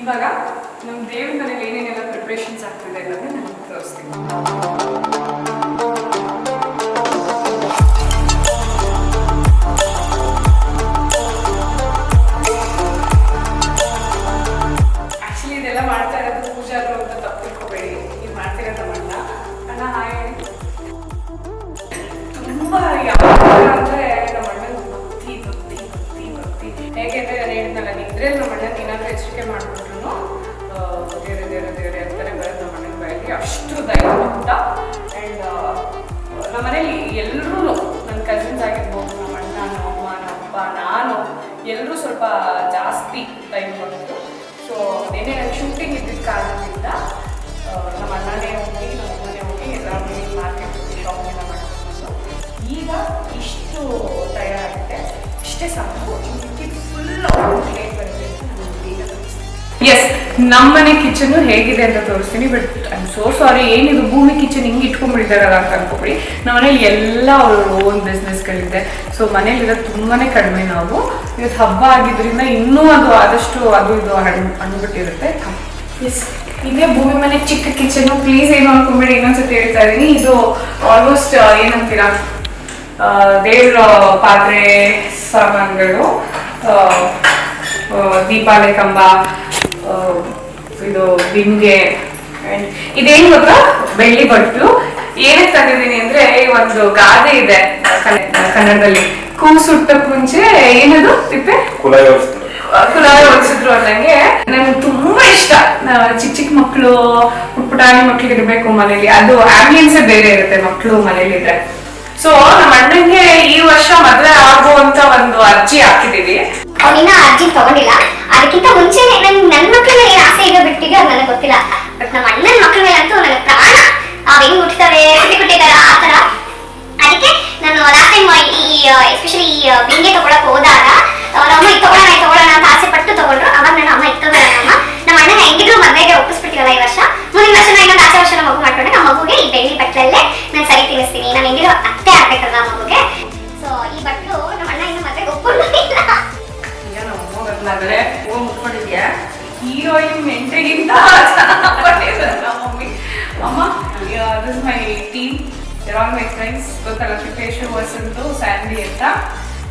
ಇವಾಗ ನಮ್ಮ ದೇವ್ರ ಮನೇಲಿ ಏನೇನೆಲ್ಲ ಪ್ರಿಪ್ರೇಷನ್ಸ್ ಆಗ್ತಿದೆ ಅನ್ನೋದನ್ನ ನಾನು ತೋರಿಸ್ತೀನಿ. ಮಾಡ್ಬಿಟ್ರು ದೇವ್ರೆ ದೇವ್ರೆ ದೇವ್ರೆ ಅಂತಾನೆ ಬರುತ್ತೆ ನಮ್ಮ ಅಣ್ಣನ ಬಾಯಲ್ಲಿ ಅಷ್ಟು ದೈವಭಕ್ತ ಆ್ಯಂಡ್ ನಮ್ಮ ಮನೇಲಿ ಎಲ್ಲರೂ ನನ್ನ ಕಸಿನ್ಸ್ ಆಗಿರ್ಬೋದು, ನಮ್ಮ ಅಣ್ಣ, ನಮ್ಮ ಅಮ್ಮ, ನಮ್ಮ ಅಪ್ಪ, ನಾನು ಎಲ್ಲರೂ ಸ್ವಲ್ಪ ಜಾಸ್ತಿ ದೈವಭಕ್ತರು ಸೊ ಏನೇ ನನ್ನ ಶೂಟಿಂಗ್ ಇದ್ದಿದ್ದ ಕಾರಣದಿಂದ ನಮ್ಮ ಅಣ್ಣನೇ ಹೋಗಿ, ನಮ್ಮ ಅಮ್ಮನೇ ಹೋಗಿ ಎಲ್ಲರೂ ಮಾರ್ಕೆಟ್ ಶಾಪಿಂಗ್ ಎಲ್ಲ ಮಾಡ್ಕೊಂಡು ಈಗ ಇಷ್ಟು ತಯಾರಾಗುತ್ತೆ. ಇಷ್ಟೇ ಸಾಕು. ಎಸ್ ನಮ್ಮನೆ ಕಿಚನ್ ಹೇಗಿದೆ ಅಂತ ತೋರಿಸ್ತೀನಿ ಬಟ್ ಐ ಸೋ ಸಾರಿ ಏನಿದು? ಭೂಮಿ ಕಿಚನ್ ಹಿಂಗೆ ಇಟ್ಕೊಂಡ್ಬಿಟ್ಟಿದಾರಲ್ಲ ಅಂತ ಅನ್ಕೊಬಿಡಿ. ನಮ್ಮ ಮನೇಲಿ ಎಲ್ಲ ಅವ್ರ ಓನ್ ಬಿಸ್ನೆಸ್ಗಳಿದೆ ಸೊ ಮನೇಲಿರೋದು ತುಂಬಾನೇ ಕಡಿಮೆ ನಾವು. ಇವತ್ತು ಹಬ್ಬ ಆಗಿದ್ರಿಂದ ಇನ್ನೂ ಅದು ಆದಷ್ಟು ಅದು ಇದು ಹಣ್ಣು ಹಣ್ಬಿಟ್ಟಿರುತ್ತೆ. ಎಸ್ ಇದೇ ಭೂಮಿ ಮನೆ ಚಿಕ್ಕ ಕಿಚನ್ ಪ್ಲೀಸ್ ಏನು ಅನ್ಕೊಂಡ್ಬಿಡಿ ಇನ್ನೊಂದ್ಸತಿ ಹೇಳ್ತಾ ಇದೀನಿ ಇದು ಆಲ್ಮೋಸ್ಟ್ ಏನಂತೀರಾ? ದೇವ್ರ ಪಾತ್ರೆ ಸಾಮಾನುಗಳು ಆ, ಕಂಬ ಇದು ಬಿಂಗೆ. ಇದೇನು ಗೊತ್ತಾ? ಬೆಳ್ಳಿ ಬಟ್ಟು. ಏನಕ್ಕೆ ತಂದಿದ್ದೀನಿ ಅಂದ್ರೆ ಈ ಒಂದು ಗಾದೆ ಇದೆ ಕನ್ನ- ಕನ್ನಡದಲ್ಲಿ. ಕೂ ಸುಟ್ಟಕ್ ಮುಂಚೆ ಏನದು ತಿಪ್ಪೆ? ಕುಲಾಯ ಕುಲಾಲ ಅಂದಂಗೆ ಅನ್ನಂಗೆ. ನನ್ಗೆ ತುಂಬಾ ಇಷ್ಟ. ಚಿಕ್ಕ ಚಿಕ್ಕ ಮಕ್ಕಳು ಪುಟಾಣಿ ಮಕ್ಳು ಇರ್ಬೇಕು ಮನೇಲಿ. ಅದು ಆಂಬಿಯನ್ಸ್ ಬೇರೆ ಇರುತ್ತೆ ಮಕ್ಕಳು ಮನೇಲಿ ಇದ್ರೆ ಸೊ ನಮ್ಮ ಅಣ್ಣಂಗೆ ಈ ವರ್ಷ ಮದ್ವೆ ಆಗುವಂತ ಒಂದು ಅರ್ಜಿ ಹಾಕಿದೀವಿ. ಅವನಿನ್ನ ಅರ್ಜಿ ತಗೊಂಡಿಲ್ಲ. ಅದಕ್ಕಿಂತ ಮುಂಚೆನೆ ನನ್ ನನ್ನ ಮಕ್ಳ ಮೇಲೆ ಆಸೆ ಇದೆ ಬಿಟ್ಟಿದೆ ಅದು ನನಗೆ ಗೊತ್ತಿಲ್ಲ. ಬಟ್ ನಮ್ಮ ಅಣ್ಣನ ಮಕ್ಳ ಮೇಲೆ ಅಂತೂ ನನಗೆ ಪ್ರಾಣ. ಅವ್ ಹೆಂಗ್ ಹುಟ್ಟಿದಾವೆ ಕುಟ್ಟಿ ಕುಟ್ಟಿದಾರ ಆ ಅದಕ್ಕೆ ನಾನು ಲಾಸ್ಟ್ ಟೈಮ್ ಈ ಎಸ್ಪೆಷಲಿ ಈ ಬಿಂಗೆ ತಗೊಳಕ್ ಹೋದಾಗ, ಅವ್ರ ಇದು ತಗೊಳ್ಳೋಣ ಇದು ತಗೊಳ್ಳೋಣ ಅಂತ ಆಸೆ ಪಟ್ಟು ತಗೊಂಡ್ರು. ಅವಾಗ ನನ್ನ ಅಮ್ಮ ಇದು ಅಮ್ಮ. ನಮ್ಮ ಅಣ್ಣನ ಹೆಂಗಿದ್ರು ಮದ್ವೆಗೆ ಒಪ್ಪಿಸ್ಬಿಟ್ಟಿರಲ್ಲ ಈ ವರ್ಷ. ಮುಂದಿನ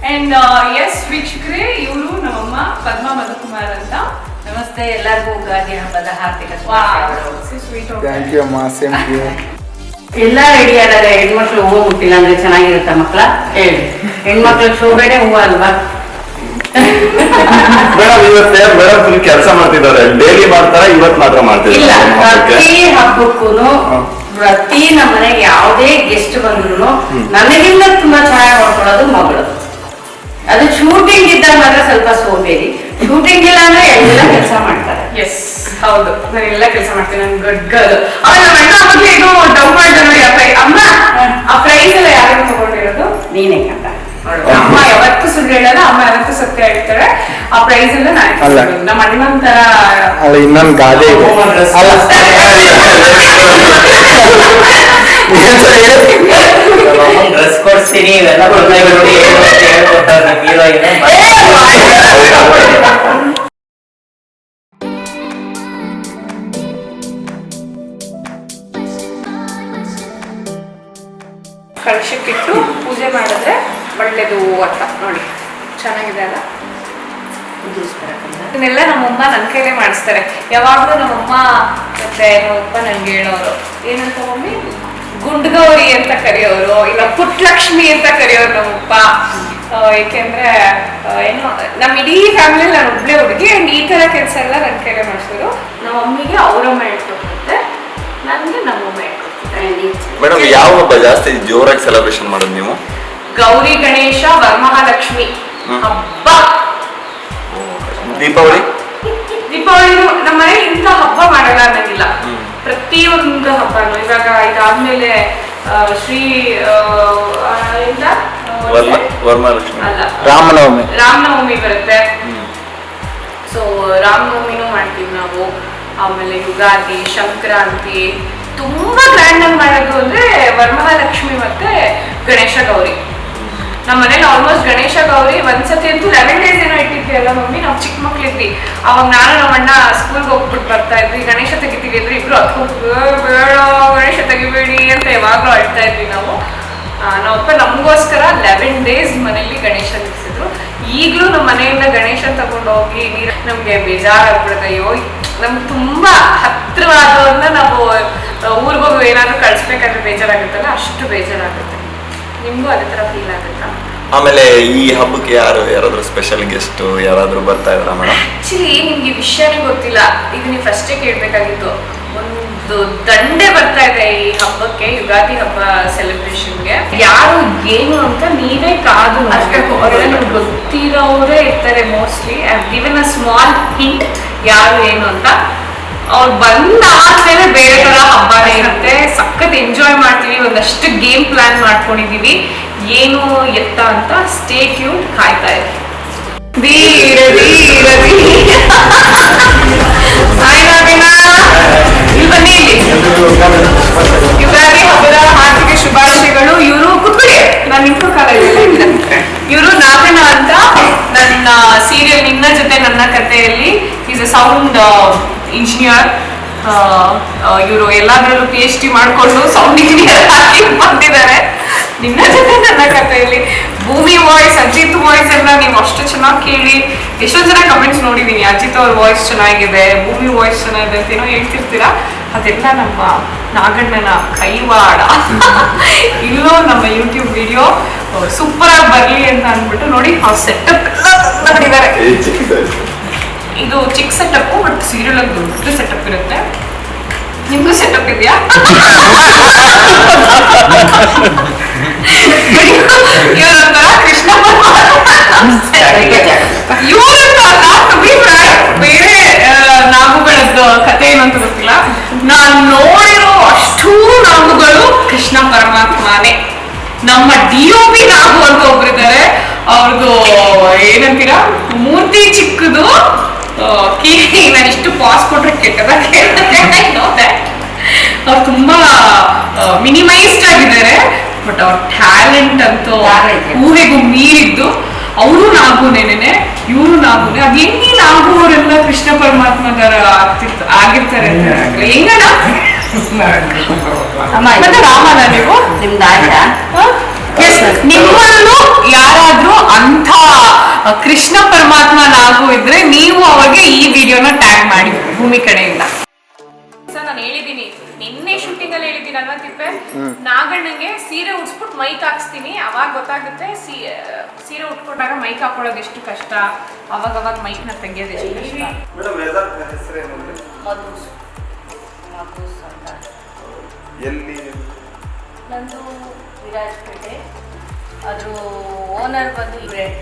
ಅಂಡ್ ಎಸ್ ವೀಕ್ಷಕರೇ ಇವರು ನಮ್ಮಮ್ಮ ಪದ್ಮಾ ಮಧುಕುಮಾರ್ ಅಂತ. ನಮಸ್ತೆ ಎಲ್ಲರಿಗೂ ಯುಗಾದಿ ಹಬ್ಬದ ಹಾರ್ದಿಕ ಥ್ಯಾಂಕ್ ಯು ಅಮ್ಮ ಸೇಮ್ ಯು ಎಲ್ಲ ರೆಡಿ ಆದಾಗ ಹೆಣ್ಮಕ್ಳು ಹೂವು ಮುಟ್ಟಿಲ್ಲ ಅಂದ್ರೆ ಚೆನ್ನಾಗಿರುತ್ತ ಮಕ್ಳ ಹೇಳಿ. ಹೆಣ್ಮಕ್ಳು ಶೋಭೆನೆ ಹೂವು ಅಲ್ವಾ? ಮೇಡಮ್ ಇವತ್ತೆ ಮೇಡಮ್ ಫುಲ್ ಕೆಲಸ ಮಾಡ್ತಿದ್ದಾರೆ. ಡೈಲಿ ಮಾಡ್ತಾರ ಇವತ್ ಮಾತ್ರ ಇಲ್ಲ ಮಾಡ್ತಿದ್ದಾರೆ ಪ್ರತಿ ಹಬ್ಬಕ್ಕೂ ಹ. ಪ್ರತಿ ನಮ್ಮನೆ ಯಾವುದೇ ಗೆಸ್ಟ್ ಬಂದ್ರು ನನಗಿಂತ ತುಂಬಾ ಚೆನ್ನಾಗಿ ನೋಡ್ಕೊಳ್ಳೋದು ಮಗಳು. ಅದು ಶೂಟಿಂಗ್ ಇದ್ದಾಗ ಮಾತ್ರ ಸ್ವಲ್ಪ ಸೋಬೇರಿ ಶೂಟಿಂಗ್ ಇಲ್ಲ ಅಂದ್ರೆ ಎಲ್ಲ ಕೆಲಸ ಮಾಡ್ತಾರೆ. ಎಸ್ ಹೌದು. ನಾನು ಎಲ್ಲ ಕೆಲಸ ಮಾಡ್ತೀನಿ. ನಾನು ಗುಡ್ ಗರ್ಲ್ ಅವ್ರು ನಮ್ಮ ಅಣ್ಣ ಅವಾಗ್ಲೇ ಇದು ಡೌ ಮಾಡಿದ ನೋಡಿ ಆ ಪ್ರೈ ಅಮ್ಮ ಆ ಪ್ರೈಸ್ ಎಲ್ಲ ಯಾರು ತಗೊಂಡಿರೋದು? ನೀನೇ ಅಂತ ನೋಡು, ಅಮ್ಮ ಯಾವತ್ತೂ ಸುಳ್ಳು ಹೇಳಲ್ಲ ಅಮ್ಮ ಯಾವತ್ತೂ ಸತ್ಯ ಹೇಳ್ತಾರೆ. ಆ ಪ್ರೈಸ್ ಎಲ್ಲ ನಾನು. ನಮ್ಮ ಅಣ್ಣನ ತರ ಇನ್ನೊಂದು ಗಾದೆ ಇದೆ. ಡ್ರೆಸ್ ಕೊಡ್ತೀನಿ ಕಳಶಕ್ಕಿಟ್ಟು ಪೂಜೆ ಮಾಡಿದ್ರೆ ಒಳ್ಳೇದು ಅಂತ ನೋಡಿ, ಚೆನ್ನಾಗಿದೆ ಅಲ್ಲ? ಇದನ್ನೆಲ್ಲ ನಮ್ಮಮ್ಮ ನನ್ನ ಕೈಲೇ ಮಾಡಿಸ್ತಾರೆ. ಯಾವಾಗಲೂ ನಮ್ಮಮ್ಮ ಮತ್ತೆ ನಮ್ಮಪ್ಪ ನನ್ಗೆ ಹೇಳೋರು. ಏನಂತ ಮಮ್ಮಿ? ಗುಂಡ್ಗೌರಿ ಅಂತ ಕರೆಯೋರು ಇಲ್ಲ ಪುಟ್ಲಕ್ಷ್ಮಿ ಅಂತ ಕರೆಯೋರು ನಮ್ಮಪ್ಪ ಏಕೆಂದ್ರೆ ಏನು ನಮ್ಮ ಇಡೀ ಫ್ಯಾಮಿಲಿ ನಾನು ಒಬ್ಳೆ ಹುಡುಗಿ ಅಂಡ್ ಈ ತರ ಕೆಲಸ ಎಲ್ಲ ನನ್ನ ಕೈಲೇ ಮಾಡಿಸಿದ್ರು. ನಮ್ಮ ಮಮ್ಮಿಗೆ ಅವರಮ್ಮ ಹೇಳ್ಕೊಟ್ಟಿದ್ದೆ ನನಗೆ ನಮ್ಮಮ್ಮ ಹೇಳ್ಕೊಟ್ಟಿದ್ದೆ. ಮೇಡಮ್ ಯಾವ ಹಬ್ಬ ಜಾಸ್ತಿ ಜೋರಾಗಿ ಸೆಲೆಬ್ರೇಷನ್ ಮಾಡೋದು ನೀವು? ಗೌರಿ ಗಣೇಶ ವರಮಹಾಲಕ್ಷ್ಮಿ. ಹಬ್ಬ. ದೀಪಾವಳಿ? ದೀಪಾವಳಿ ನಮ್ಮ ಮನೆ ಇಂಥ ಹಬ್ಬ ಮಾಡಲ್ಲ ಅನ್ನಂಗಿಲ್ಲ. ಹ್ಮ್. ಪ್ರತಿಯೊಂದು ಹಬ್ಬನು ಇವಾಗ ಇದಾದ್ಮೇಲೆ ಆ, ಶ್ರೀ ಅಲ್ಲ. ರಾಮನವಮಿ. ರಾಮನವಮಿ ಬರುತ್ತೆ. ಹ್ಮ್. ಸೊ ರಾಮನವಮಿನೂ ಮಾಡ್ತೀವಿ ನಾವು. ಆಮೇಲೆ ಯುಗಾದಿ ಸಂಕ್ರಾಂತಿ ತುಂಬಾ ಗ್ರ್ಯಾಂಡ್ ಆಗಿ ಮಾಡೋದು ಅಂದ್ರೆ ವರಮಹಾಲಕ್ಷ್ಮಿ ಮತ್ತೆ ಗಣೇಶ ಗೌರಿ. ನಮ್ಮ ಮನೇಲಿ ಆಲ್ಮೋಸ್ಟ್ ಗಣೇಶ ಗೌರಿ ಒಂದ್ಸತಿ ಅಂತೂ ಲೆವೆನ್ ಡೇಸ್ ಏನೋ ಇಟ್ಟಿದ್ವಿ ಅಲ್ಲ ಮಮ್ಮಿ, ನಾವು ಚಿಕ್ಕ ಮಕ್ಳಿದ್ವಿ. ಅವಾಗ ನಾನು ನಮ್ಮ ಅಣ್ಣ ಸ್ಕೂಲ್ಗೆ ಹೋಗ್ಬಿಟ್ಟು ಬರ್ತಾ ಇದ್ವಿ. ಗಣೇಶ ತೆಗಿತೀವಿ ಅಂದ್ರೆ ಇಬ್ರು ಹತ್ಕೊಂಡು ಬೇಡ, ಗಣೇಶ ತೆಗಿಬೇಡಿ ಅಂತ ಯಾವಾಗಲೂ ಅಳ್ತಾ ಇದ್ವಿ ನಾವು. ನಮ್ಮಪ್ಪ ನಮಗೋಸ್ಕರ ಲೆವೆನ್ ಡೇಸ್ ಮನೆಯಲ್ಲಿ ಗಣೇಶ ನಿಲ್ಸಿದ್ರು ಈಗಲೂ ನಮ್ಮ ಮನೆಯಿಂದ ಗಣೇಶ ತಗೊಂಡು ಹೋಗಿ ನೀರು, ನಮಗೆ ಬೇಜಾರಾಗ್ಬಿಡುತ್ತೆ. ಅಯ್ಯೋ ನಮ್ಗೆ ತುಂಬಾ ಹತ್ರವಾದವ್ರನ್ನ ನಾವು ಊರಿಗೆ ಹೋಗಿ ಏನಾದ್ರು ಕಳಿಸ್ಬೇಕಾದ್ರೆ ಬೇಜಾರಾಗುತ್ತಲ್ಲ? ಅಷ್ಟು ಬೇಜಾರಾಗುತ್ತೆ. ನಿಮಗೂ ಅದೇ ಥರ ಫೀಲ್ ಆಗುತ್ತಾ? ಆಮೇಲೆ ಈ ಹಬ್ಬಕ್ಕೆ ಯಾರು ಯಾರಾದ್ರೂ ಸ್ಪೆಷಲ್ ಗೆಸ್ಟ್ ಯಾರಾದ್ರೂ ಬರ್ತಾ ಇದಾರ ಮೇಡಮ್ ಆಕ್ಚುಲಿ ನಿಮ್ಗೆ ಈ ವಿಷಯನೇ ಗೊತ್ತಿಲ್ಲ. ಈಗ ನೀವು ಫಸ್ಟೇ ಕೇಳ್ಬೇಕಾಗಿತ್ತು. ಒಂದು ದಂಡೆ ಬರ್ತಾ ಇದೆ ಈ ಹಬ್ಬಕ್ಕೆ ಯುಗಾದಿ ಹಬ್ಬ ಸೆಲೆಬ್ರೇಷನ್ಗೆ ಯಾರು ಏನು ಅಂತ ನೀವೇ ಕಾದು ನಿಮ್ಗೆ ಗೊತ್ತಿರೋರೇ ಇರ್ತಾರೆ mostly given a small hint ಯಾರು ಏನು ಅಂತ. ಅವ್ರು ಬಂದಾದ್ಮೇಲೆ ಬೇರೆ ತರ ಹಬ್ಬನೇ ಇರುತ್ತೆ. ಸಖತ್ ಎಂಜಾಯ್ ಮಾಡ್ತೀವಿ. ಒಂದಷ್ಟು ಗೇಮ್ ಪ್ಲಾನ್ ಮಾಡ್ಕೊಂಡಿದೀವಿ ಏನು ಎತ್ತ ಅಂತ ಸ್ಟೇ ಟ್ಯೂನ್ ಕಾಯ್ತಾ ಇದೆ ಬನ್ನಿ ಇವರು ಎಲ್ಲಾದ್ರಲ್ಲೂ ಪಿ ಎಚ್ ಡಿ ಮಾಡಿಕೊಂಡು ಸೌಂಡ್ ಇಂಜಿನಿಯರ್ ಆಗಿ ಬಂದಿದ್ದಾರೆ. ನಿನ್ನ ಜೊತೆ ನನ್ನ ಕಥೆಯಲ್ಲಿ ಭೂಮಿ ವಾಯ್ಸ್ ಅಜಿತ್ ವಾಯ್ಸ್ ಎಲ್ಲ ನೀವು ಅಷ್ಟು ಚೆನ್ನಾಗಿ ಕೇಳಿ ಎಷ್ಟೋ ಜನ ಕಮೆಂಟ್ಸ್ ನೋಡಿದೀನಿ. ಅಜಿತ್ ಅವ್ರ ವಾಯ್ಸ್ ಚೆನ್ನಾಗಿದೆ ಭೂಮಿ ವಾಯ್ಸ್ ಚೆನ್ನಾಗಿದೆ ಅಂತ ಏನೋ ಹೇಳ್ತಿರ್ತೀರಾ? ಅದೆಲ್ಲ ನಮ್ಮ ನಾಗಣ್ಣನ ಕೈವಾಡ. ಇಲ್ಲೋ ನಮ್ಮ ಯೂಟ್ಯೂಬ್ ವಿಡಿಯೋ ಸೂಪರ್ ಆಗಿ ಬರ್ಲಿ ಅಂತ ಅಂದ್ಬಿಟ್ಟು ನೋಡಿ ಅವ್ರ ಸೆಟಪ್ ಎಲ್ಲ ಮಾಡಿದ್ದಾರೆ. ಇದು ಚಿಕ್ಕ ಸೆಟಪ್ ಬಟ್ ಸೀರಿಯಲ್ ಆಗಿ ದೊಡ್ಡ ಸೆಟಪ್ ಇರುತ್ತೆ. ನಿಮ್ಗೂ ಸೆಟಪ್ ಇದೆಯಾ ಇವರೊಂಥರ ಕೃಷ್ಣ ಬೇರೆ ಆ, ನಾಮಗಳದ್ದು ಕಥೆ ಏನು ಅಂತ ಗೊತ್ತಿಲ್ಲ. ನಾನು ನೋಡಿರೋ ಅಷ್ಟೂ ನಾಮಗಳು ಕೃಷ್ಣ ಪರಮಾತ್ಮನೇ. ನಮ್ಮ ಡಿ ಒ ಪಿ ನಾಗು ಅಂತ ಒಬ್ರಿದ್ದಾರೆ ಅವ್ರದ್ದು ಏನಂತೀರಾ? ಮೂರ್ತಿ ಚಿಕ್ಕದು ನಾನು ಇಷ್ಟು ಪಾಸ್ ಕೊಟ್ರೆ ಕೆಟ್ಟದಾಗ ಅವ್ರು ತುಂಬಾ ಮಿನಿಮೈಸ್ಡ್ ಆಗಿದ್ದಾರೆ ಬಟ್ ಅವ್ರ ಟ್ಯಾಲೆಂಟ್ ಅಂತೂ. ಊಹೆಗೂ ಮೀರಿದ್ದು ಅವರು ನಾಗುನೇನೆ ಇವರು ನಾಗುನೆ. ಅದ್ ಹೆಂಗೆ ನಾಗು ಅವರೆಲ್ಲ ಕೃಷ್ಣ ಪರಮಾತ್ಮದರ ಆಗ್ತಿರ್ತ ಆಗಿರ್ತಾರೆ ಅಂತ. ಹೆಂಗಣ್ಣ? ರಾಮನ ನೀವು? ನಿಮ್ದು ಆಯ್ತಾ? ನಿಮ್ಮಲ್ಲೂ ಯಾರಾದ್ರೂ ಅಂಥ ಕೃಷ್ಣ ಪರಮಾತ್ಮ ನಾಗು ಇದ್ರೆ ನೀವು ಅವಾಗ ಈ ವಿಡಿಯೋನ ಟ್ಯಾಗ್ ಮಾಡಿ ಭೂಮಿ ಕಡೆಯಿಂದ. ಸರ್ ನಾನು ಹೇಳಿದ್ದೀನಿ ನಿನ್ನೆ ಶೂಟಿಂಗ್ ಅಲ್ಲಿ ತಿಪ್ಪೆ? ನಾಗಣ್ಣಂಗೆ ಸೀರೆ ಉಡ್ಸ್ಬಿಟ್ಟು ಮೈಕ್ ಹಾಕ್ಸ್ತೀನಿ. ಅವಾಗ ಗೊತ್ತಾಗುತ್ತೆ ಸೀ ಸೀರೆ ಉಟ್ಕೊಂಡಾಗ ಮೈಕ್ ಹಾಕೊಳ್ಳೋದು ಎಷ್ಟು ಕಷ್ಟ. ಅವಾಗ ಅವಾಗ ಮೈಕ್ನ ತೆಗಿಯೋದು ಎಷ್ಟು ಕಷ್ಟ. ಅಂತ ಎಲ್ಲಿ? ನಂದು ವಿರಾಜಪೇಟೆ. ಅದು ಓನರ್ ಬಂದು ಬ್ಲಾಕ್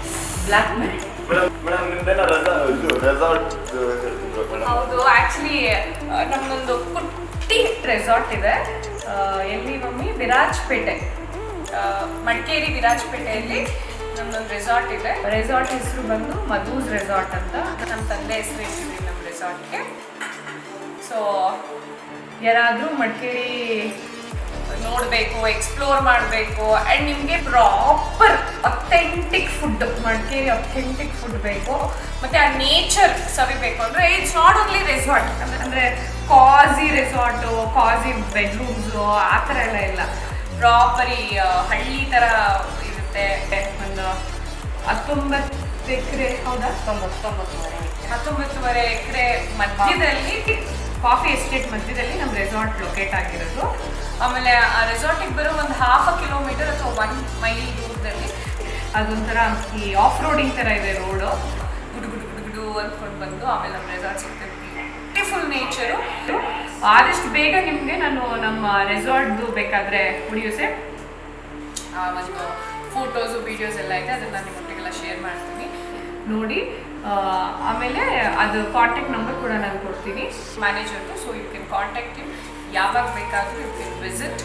ಬ್ಲ್ಯಾಕ್ ಮೇಡಮ್ ಹೌದು ಆಕ್ಚುಲಿ ನಮ್ಮದೊಂದು ಪುಟ್ಟಿ ರೆಸಾರ್ಟ್ ಇದೆ. ಎಲ್ಲಿ ಮಮ್ಮಿ? ವಿರಾಜ್ಪೇಟೆ. ಮಡಿಕೇರಿ ವಿರಾಜ್ಪೇಟೆಯಲ್ಲಿ ನಮ್ಮದೊಂದು ರೆಸಾರ್ಟ್ ಇದೆ. ರೆಸಾರ್ಟ್ ಹೆಸರು ಬಂದು ಮಧುಸ್ ರೆಸಾರ್ಟ್ ಅಂತ. ನಮ್ಮ ತಂದೆ ಹೆಸರು ಇಟ್ಟಿದ್ವಿ ನಮ್ಮ ರೆಸಾರ್ಟ್ಗೆ ಸೊ ಯಾರಾದರೂ ಮಡಿಕೇರಿ ನೋಡಬೇಕು ಎಕ್ಸ್ಪ್ಲೋರ್ ಮಾಡಬೇಕು ಆ್ಯಂಡ್ ನಿಮಗೆ proper authentic food Madikeri authentic food ಬೇಕು. ಮತ್ತು ಆ ನೇಚರ್ ಸವಿಬೇಕು ಅಂದರೆ ಇಟ್ಸ್ ನಾಟ್ ಓನ್ಲಿ ರೆಸಾರ್ಟ್ ಅಂದರೆ ಕಾಸಿ ರೆಸಾರ್ಟು ಕಾಸಿ ಬೆಡ್ರೂಮ್ಸು ಆ ಥರ ಎಲ್ಲ ಇಲ್ಲ. ಪ್ರಾಪರಿ ಹಳ್ಳಿ ಥರ ಇರುತ್ತೆ. ಒಂದು ಹತ್ತೊಂಬತ್ತು ಎಕರೆ ಹೌದಾ? ತೊಂಬತ್ತೊಂಬತ್ತುವರೆ ಹತ್ತೊಂಬತ್ತುವರೆ. ಎಕರೆ ಮಧ್ಯದಲ್ಲಿ ಕಾಫಿ ಎಸ್ಟೇಟ್ ಮಧ್ಯದಲ್ಲಿ ನಮ್ಮ ರೆಸಾರ್ಟ್ ಲೊಕೇಟ್ ಆಗಿರೋದು. ಆಮೇಲೆ ಆ ರೆಸಾರ್ಟಿಗೆ ಬರೋ ಒಂದು ಹಾಫ್ ಅ ಕಿಲೋಮೀಟರ್ ಅಥವಾ ಒನ್ ಮೈಲ್ ದೂರದಲ್ಲಿ ಅದೊಂಥರ ಈ ಆಫ್ ರೋಡಿಂಗ್ ಥರ ಇದೆ ರೋಡು ಗುಡು ಗುಡು ಗುಡು ಗುಡು ಅಂದ್ಕೊಂಡು ಬಂದು ಆಮೇಲೆ ನಮ್ಮ ರೆಸಾರ್ಟ್ ಸಿಗ್ತದೆ ಬ್ಯೂಟಿಫುಲ್ ನೇಚರು ಆದಷ್ಟು ಬೇಗ ನಿಮಗೆ ನಾನು ನಮ್ಮ ರೆಸಾರ್ಟ್ದು ಬೇಕಾದರೆ ವಿಡಿಯೋಸೆ ಆ ಒಂದು ಫೋಟೋಸು ವೀಡಿಯೋಸ್ ಎಲ್ಲ ಇದೆ ಅದನ್ನು ನಾನು ನಿಮ್ಮೊಟ್ಟಿಗೆಲ್ಲ ಶೇರ್ ಮಾಡ್ತೀನಿ. ನೋಡಿ ಆಮೇಲೆ ಅದು ಕಾಂಟ್ಯಾಕ್ಟ್ ನಂಬರ್ ಕೂಡ ನಾನು ಕೊಡ್ತೀನಿ. ಮ್ಯಾನೇಜರ್ದು so you can contact him ಯಾವಾಗ ಬೇಕಾದರೂ you can visit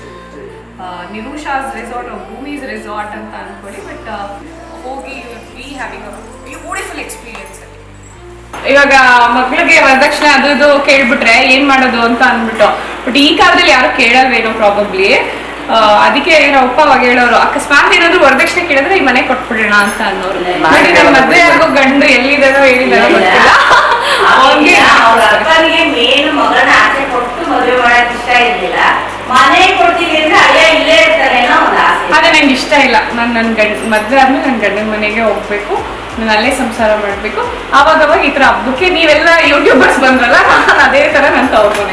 Nirusha's resort Bhoomi's resort ಅಂತ ಅಂದ್ಕೊಳ್ಳಿ ಬಟ್ ಹೋಗಿ you be having a beautiful experience ಇವಾಗ ಮಕ್ಳಿಗೆ ವರದಕ್ಷಿಣೆ ಅದು ಇದು ಕೇಳ್ಬಿಟ್ರೆ ಏನ್ ಮಾಡೋದು ಅಂತ ಅಂದ್ಬಿಟ್ಟು. ಬಟ್ ಈ ಕಾಲದಲ್ಲಿ ಯಾರು ಕೇಳಲ್ವೇನೋ ಪ್ರಾಬಬ್ಲಿ ಅದಕ್ಕೆ ನಮ್ಮಪ್ಪ ಅವಾಗ ಹೇಳೋರು ಅಕಸ್ಮಾತ್ ಏನಾದ್ರು ವರದಕ್ಷಿಣೆ ಕೇಳಿದ್ರೆ ಈ ಮನೆ ಕೊಟ್ಬಿಡೋಣ ಅಂತ ಅನ್ನೋರು. ನೋಡಿ ನಮ್ಮ ಮದ್ವೆ ಆಗೋ ಗಂಡು ಎಲ್ಲಿದಾರೋ ಹೇಳಿದಾರೋ ಗೊತ್ತಿಲ್ಲ. ಅವನ್ಗೆ ಅಪ್ಪನಿಗೆ ಮೇನ್ ಮಗಳನ್ನ ಆಸೆ ಕೊಟ್ಟು ಮದುವೆ ಮಾಡಕ್ ಇಷ್ಟ ಇರ್ಲಿಲ್ಲ. ಮನೆ ಕೊಡ್ತೀವಿ ಅಂದ್ರೆ ಅಯ್ಯ ಇಲ್ಲೇ ಇರ್ತಾರೆ ಅದೇ ನಂಗೆ ಇಷ್ಟ ಇಲ್ಲ. ನಾನು ನನ್ನ ಗಂಡ ಮದುವೆ ಆದ್ಮೇಲೆ ನನ್ನ ಗಂಡನ ಮನೆಗೆ ಹೋಗ್ಬೇಕು. ನಾನು ಅಲ್ಲೇ ಸಂಸಾರ ಮಾಡಬೇಕು. ಆವಾಗ ಅವಾಗ ಈ ತರ ಹಬ್ಬಕ್ಕೆ ನೀವೆಲ್ಲ ಯೂಟ್ಯೂಬರ್ಸ್ ಬಂದ್ರಲ್ಲ ಅದೇ ತರ ನಾನು ತಗೊಂಡು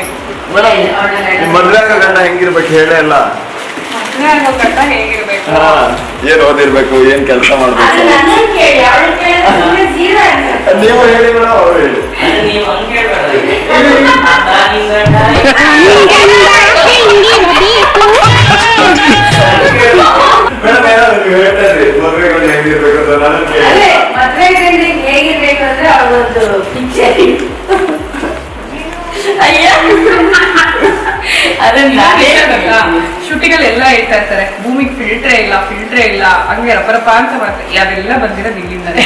ಮದುವೆ ಗಂಡ ಹೆಂಗಿರ್ಬೇಕು ಹೇಳೇ ಇಲ್ಲ. ಹಾ, ಏನ್ ಓದಿರ್ಬೇಕು ಏನ್ ಕೆಲಸ ಅದು ಮಾಡ್ಬೇಕು ನನ್ನನ್ನು ಕೇಳಿ ಅವಳು ಕೇಳಿದ್ರೆ ಸುಮ್ನೆ zero answer. ನೀವು ಹೇಳಿ ಮೇಡಮ್ ಅವ್ರು ಹೇಳಿ. ಅದು ನೀವು ಹಂಗ್ ಕೇಳ್ಬೇಡ ನಾನ್ ನಿನ್ ಗಂಡ ಮೇಡಮ್ ಏನಾದ್ರು ನೀವು ಹೇಳ್ತಾ ಇದ್ರಿ ಮದ್ವೆ ಗಂಡ ಹೆಂಗಿರ್ಬೇಕು ಅಂತ ನಾನು ಕೇಳಿ. ಅದೇ ಮದ್ವೆ ಗಂಡಿಗೆ ಹೇಗಿರ್ಬೇಕು ಅಂದ್ರೆ ಅವಳೊಂದು ಪಿಕ್ಚರ್ ಅಯ್ಯ. ಅದನ್ನ ನಾನೇ ಶೂಟಿಂಗ್ ಅಲ್ಲಿ ಎಲ್ಲ ಹೇಳ್ತಾ ಇರ್ತಾರೆ ಭೂಮಿಗೆ ಫಿಲ್ಟ್ರೇ ಇಲ್ಲ ಫಿಲ್ಟ್ರೇ ಇಲ್ಲ ಹಂಗೆ ರಪರಪ ಅಂತ ಮಾಡ್ತಾರೆ. ಅದೆಲ್ಲ ಬಂದಿರೋದು ಇಲ್ಲಿಂದಾನೆ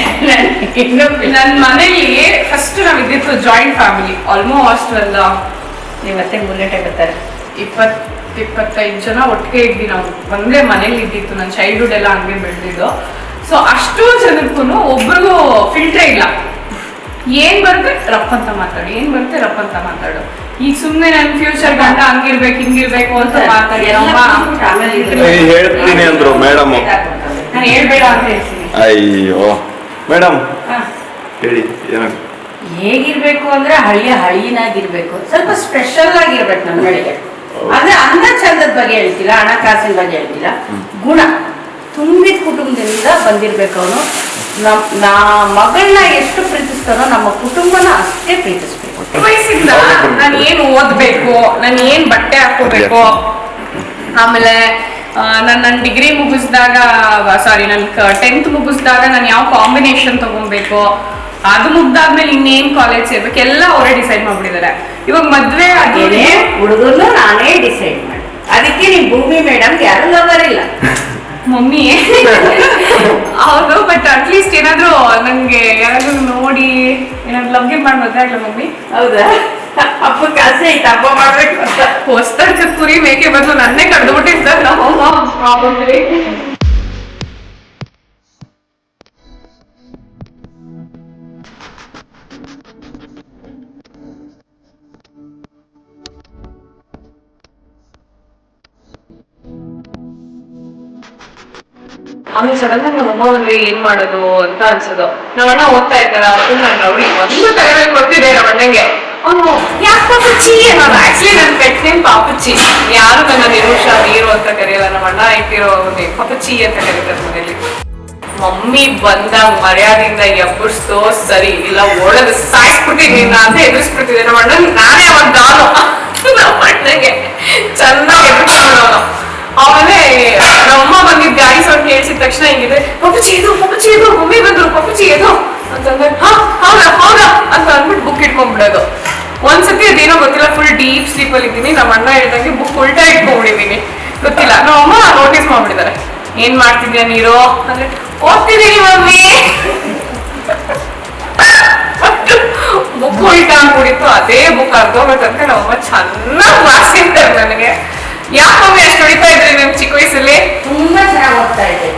ನನ್ನ ಮನೇಲಿ ಫಸ್ಟ್ ನಾವು ಇದ್ದಿತ್ತು ಜಾಯಿಂಟ್ ಫ್ಯಾಮಿಲಿ ಆಲ್ಮೋಸ್ಟ್ ಎಲ್ಲ ನೀವು ಮತ್ತೆ ಗಂಟೆ ಬರ್ತಾರೆ. ಇಪ್ಪತ್ ಇಪ್ಪತ್ತೈದು ಜನ ಒಟ್ಟಿಗೆ ಇದ್ವಿ ನಾವು. ಒಂದೇ ಮನೇಲಿ ಇದ್ದಿತ್ತು ನನ್ನ ಚೈಲ್ಡ್ಹುಡ್ ಎಲ್ಲ ಹಂಗೆ ಬೆಳೆದಿದ್ದು. ಸೊ ಅಷ್ಟು ಜನಕ್ಕೂ ಒಬ್ರಿಗೂ ಫಿಲ್ಟ್ರೇ ಇಲ್ಲ. ಏನ್ ಬರುತ್ತೆ? ರಪ್ಪ ಅಂತ ಮಾತಾಡು ಏನ್ ಬರುತ್ತೆ? ರಪ್ಪ ಅಂತ ಮಾತಾಡು. ಈಗ ಸುಮ್ನೆ ನನ್ ಫ್ಯೂಚರ್ ಗಂಡ ಹಂಗಿರ್ಬೇಕು ಹಿಂಗಿರ್ಬೇಕು ಅಂತ ಹೇಳ್ತೀನಿ ಅಂದ್ರು ಮೇಡಮ್. ನಾನು ಹೇಳ್ಬೇಡ ಅಂತ ಹೇಳ್ತೀನಿ. ಅಯ್ಯೋ. ಮೇಡಮ್ ಹಾ. ಹೇಳಿ ಏನಾಗ ಹೇಗಿರ್ಬೇಕು ಅಂದ್ರೆ ಹಳ್ಳಿ ಹಳ್ಳಿನಾಗಿರ್ಬೇಕು. ಸ್ವಲ್ಪ ಸ್ಪೆಷಲ್ ಆಗಿರ್ಬೇಕು ನಮ್ಮ ಮನೆಗೆ ಅಂದ್ರೆ ಅನ್ನ ಚಂದದ ಬಗ್ಗೆ ಹೇಳ್ತಿಲ್ಲ ಹಣಕಾಸಿನ ಬಗ್ಗೆ ಹೇಳ್ತಿಲ್ಲ. ಗುಣ. ತುಂಬಿದ ಕುಟುಂಬದಿಂದ ಬಂದಿರ್ಬೇಕು ಅವನು. ನಮ್ಮ ನಾ ಮಗಳನ್ನ ಎಷ್ಟು ಪ್ರೀತಿಸ್ತಾನೋ ನಮ್ಮ ಕುಟುಂಬನ ಅಷ್ಟೇ ಪ್ರೀತಿಸ್ಬೇಕು. ವಯಸ್ಸಿಂದ ನಾನು ಏನು ಓದಬೇಕು? ನಾನು ಏನು ಬಟ್ಟೆ ಹಾಕೋಬೇಕು ಆಮೇಲೆ ನಾನು ನನ್ನ ಡಿಗ್ರಿ ಮುಗಿಸಿದಾಗ ಸಾರಿ ನನ್ ಟೆಂತ್ ಮುಗಿಸಿದಾಗ ನಾನು ಯಾವ ಕಾಂಬಿನೇಷನ್ ತೊಗೊಬೇಕು? ಅದು ಮುಗ್ದಾದ್ಮೇಲೆ ಇನ್ನೇನ್ ಕಾಲೇಜ್ ಸೇರ್ಬೇಕು? ಎಲ್ಲ ಅವರೇ ಡಿಸೈಡ್ ಮಾಡ್ಬಿಟ್ಟಿದ್ದಾರೆ ಇವಾಗ ಮದ್ವೆ ಆಗೇನೆ ಹುಡುಗನ್ನು ನಾನೇ ಡಿಸೈಡ್ ಮಾಡಿ. ಅದಕ್ಕೆ ನೀವು ಭೂಮಿ ಮೇಡಮ್ ಯಾರು ಲವರ್ ಇಲ್ಲ. ಮಮ್ಮಿ? ಹೌದು ಬಟ್ ಅಟ್ಲೀಸ್ಟ್ ಏನಾದ್ರು ನಂಗೆ ಯಾರಾದ್ರೂ ನೋಡಿ ಲವ್ ಗಿವ್ ಮಾಡಿ ಮದ್ವೆ ಆಗ್ಲ ಮಮ್ಮಿ? ಹೌದಾ? ಅಪ್ಪ ಕಾಸೆ ಐತೆ ಹಬ್ಬ ಮಾಡ್ಬೇಕು ಅಂತ. ಹೊಸ್ತಾಗ ಕುರಿ ಮೇಕೆ ಬದಲು ನನ್ನೇ ಕಡ್ದು ಬಿಟ್ಟಿರ್ತಾರೆ ಆಮೇಲೆ ಸಡನ್ ಆಗಿ ನಮ್ಮ ಅಮ್ಮ ಬಂದ್ರೆ ಏನ್ ಮಾಡೋದು ಅಂತ ಅನ್ಸೋದು. ನಮ್ಮ ಅಣ್ಣ ಓದ್ತಾ ಇದ್ದಾರ ಅದನ್ನ ನಾನು ಒಂದು ತಗೊಂಡ್ ಗೊತ್ತಿದೆ ನಮ್ಮ ಅಣ್ಣಂಗೆ. ಅವನು, ಯಾಕೆ ಪಾಪುಚ್ಚಿ? ನಾನು ಆಕ್ಚುಲಿ ನನ್ನ ಪೆಟ್ ನೇಮ್ ಪಾಪುಚ್ಚಿ. ಯಾರು ನನ್ನ ನಿರುಷ, ನೀರು ಅಂತ ಕರೆಯಲ್ಲ, ನಮ್ಮ ಅಣ್ಣ ಇಟ್ಟಿರೋ ಪಾಪುಚ್ಚಿ ಅಂತ ಕರೀತಾರೆ ಮನೆಯಲ್ಲಿ. ಮಮ್ಮಿ ಬಂದಾಗ ಮರ್ಯಾದಿಂದ ಎಬ್ಬರಿಸ್ತೋ ಸರಿ, ಇಲ್ಲ ಒಳಗೆ ಸಾಕ್ಬಿಟ್ಟಿದ್ದೀನಿ ನಿನ್ನ ಅಂತ ಎದುರಿಸ್ಬಿಟ್ಟಿದೆ ನಮ್ಮ ಅಣ್ಣ ನಾನೇ ಒಂದು ಗಾನು ನಮ್ಮ ಅಣ್ಣಗೆ ಚೆನ್ನಾಗಿ ಎದುರಿಸ್ಕೊಳ್ಳೋನು ಆಮೇಲೆ ಗಾಡಿ ಸೌಂಡ್ ಕೇಳಿಸಿದ ತಕ್ಷಣ ಹಿಂಗಿದೆ. ಪಪ್ಪುಚಿ ಇದು ಪಪ್ಪುಚಿ ಇದು ಮಮ್ಮಿ ಬಂದ್ರು ಪಪ್ಪುಚಿ ಇದು ಅಂತಂದ್ರೆ, ಹಾ, ಹೌದಾ ಹೌದಾ? ಅಂತ ಅಂದ್ಬಿಟ್ಟು ಬುಕ್ ಇಟ್ಕೊಂಡ್ಬಿಡೋದು. ಒಂದ್ಸತಿ ಅದೇನೋ ಗೊತ್ತಿಲ್ಲ ಫುಲ್ ಡೀಪ್ ಸ್ಲೀಪ್ ಅಲ್ಲಿ ಇದ್ದೀನಿ. ನಮ್ಮ ಅಣ್ಣ ಹೇಳ್ದಂಗೆ ಬುಕ್ ಉಲ್ಟಾ ಇಟ್ಕೊಂಡ್ಬಿಟ್ಟಿದ್ದೀನಿ ಗೊತ್ತಿಲ್ಲ. ನಮ್ಮ ಅಮ್ಮ ನೋಟಿಸ್ ಮಾಡ್ಬಿಟ್ಟಿದ್ದಾರೆ. ಏನ್ ಮಾಡ್ತಿದ್ಯಾ ನೀರು? ಅಂದ್ರೆ ಓದ್ತಿದ್ದೀನಿ ಮಮ್ಮಿ. ಬುಕ್ ಉಲ್ಟಾ ಆಗ್ಬಿಡಿತ್ತು ಅದೇ ಬುಕ್ ಅರ್ಧೋಗೋ ತನಕ ನಮ್ಮಮ್ಮ ಚೆನ್ನಾಗಿ ಮಾರ್ಸಿರ್ತಾರೆ ನನಗೆ. ಯಾಕೆ ಮಮ್ಮಿ ಅಷ್ಟು ಹೊಡಿತಾ ಇದ್ರಿ ನಿಮ್ ಚಿಕ್ಕ ವಯಸ್ಸಲ್ಲಿ? ತುಂಬಾ ಚೆನ್ನಾಗಿ ಓದ್ತಾ ಇದೆ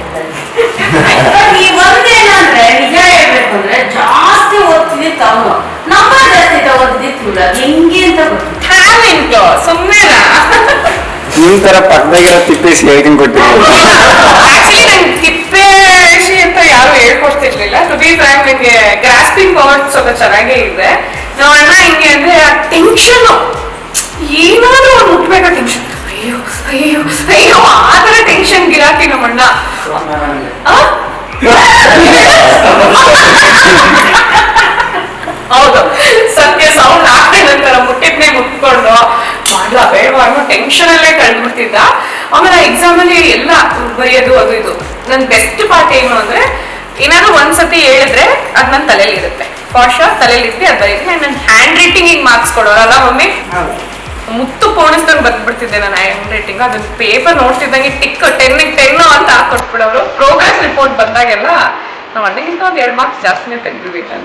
ಈ ಒಂದೇನಂದ್ರೆ ನಿಜ ಹೇಳ್ಬೇಕು ಅಂದ್ರೆ ಜಾಸ್ತಿ ಓದ್ತಿದ್ದಿತ್ತು ತಮ್ಮ. ನಮ್ಮ ಜಾಸ್ತಿ ಇವ್ಳು. ಅದ್ ಹೆಂಗೆ ಅಂತ ಗೊತ್ತಿಲ್ಲ. ಟ್ಯಾಲೆಂಟ್ ಸುಮ್ಮನೆ ನಿಮ್ ತರ ಪಕ್ಕದಾಗಿರೋ ತಿಪ್ಪೇಸಿ ಹೇಳ್ಕೊಂಡ್ ಕೊಟ್ಟಿದ್ದೀನಿ ಆಕ್ಚುಲಿ ನಂಗೆ ತಿಪ್ಪೆ ವಿಷಯ ಅಂತ ಯಾರು ಹೇಳ್ಕೊಡ್ತಿರ್ಲಿಲ್ಲ. ಟು ಬಿ ಫ್ರಾಂಕ್ ನಂಗೆ ಗ್ರಾಸ್ಪಿಂಗ್ ಪವರ್ ಸ್ವಲ್ಪ ಚೆನ್ನಾಗೇ ಇದೆ. ನಮ್ಮ ಅಣ್ಣ ಹಿಂಗೆ ಅಂದ್ರೆ ಆ ಟೆನ್ಷನ್ ಏನಾದ್ರೂ ಒಂದು ಮುಟ್ಬೇಕು ಟೆನ್ಷನ್ ಟೆನ್ಷನ್ ನಮ್ಮಣ್ಣ? ಹೌದು. ಸತ್ಯ, ಸೌಂಡ್ ಹಾಕ್ತಾ ನಂತರ ಮುಟ್ಟಿದ್ನೇ ಮುಟ್ಕೊಂಡು ಮಾಡ್ಲ ಬೇಡ ಅನ್ನೋ ಟೆನ್ಷನ್ ಅಲ್ಲೇ ಕಳ್ದ್ಬಿಡ್ತಿದ್ದ. ಆಮೇಲೆ ಎಕ್ಸಾಮ್ ಅಲ್ಲಿ ಎಲ್ಲ ಬರೆಯೋದು ಅದು ಇದು. ನನ್ ಬೆಸ್ಟ್ ಪಾರ್ಟ್ ಏನು ಅಂದ್ರೆ, ಏನಾದ್ರು ಒಂದ್ಸತಿ ಹೇಳಿದ್ರೆ ಅದ್ ನನ್ನ ತಲೆಯಲ್ಲಿ ಇರುತ್ತೆ ಪಾಶ ತಲೆಯಲ್ಲಿ ಇರ್ತಿ ಅದ್ ಬರೀತೀನಿ. ನನ್ ಹ್ಯಾಂಡ್ ರೈಟಿಂಗ್ ಮಾರ್ಕ್ಸ್ ಕೊಡೋರಲ್ಲ ಮಮ್ಮಿ? ಮುತ್ತು ಪೋಣಿಸ್ದಂಗೆ ಬಂದ್ಬಿಡ್ತಿದ್ದೆ ನಾನು ಹ್ಯಾಂಡ್ ರೈಟಿಂಗ್ ಅದನ್ನ ಪೇಪರ್ ನೋಡ್ತಿದ್ದಂಗೆ ಟಿಕ್ ಟೆನ್ ಟೆನ್ ಅಂತ ಹಾಕೊಟ್ಬಿಡೋರು. ಪ್ರೋಗ್ರೆಸ್ ರಿಪೋರ್ಟ್ ಬಂದಾಗೆಲ್ಲ ನಾವು ಅಣ್ಣಗಿಂತ ಒಂದು ಎರಡು ಮಾರ್ಕ್ಸ್ ಜಾಸ್ತಿನೇ ತೆಗೆದ್ಬಿಟ್ಟು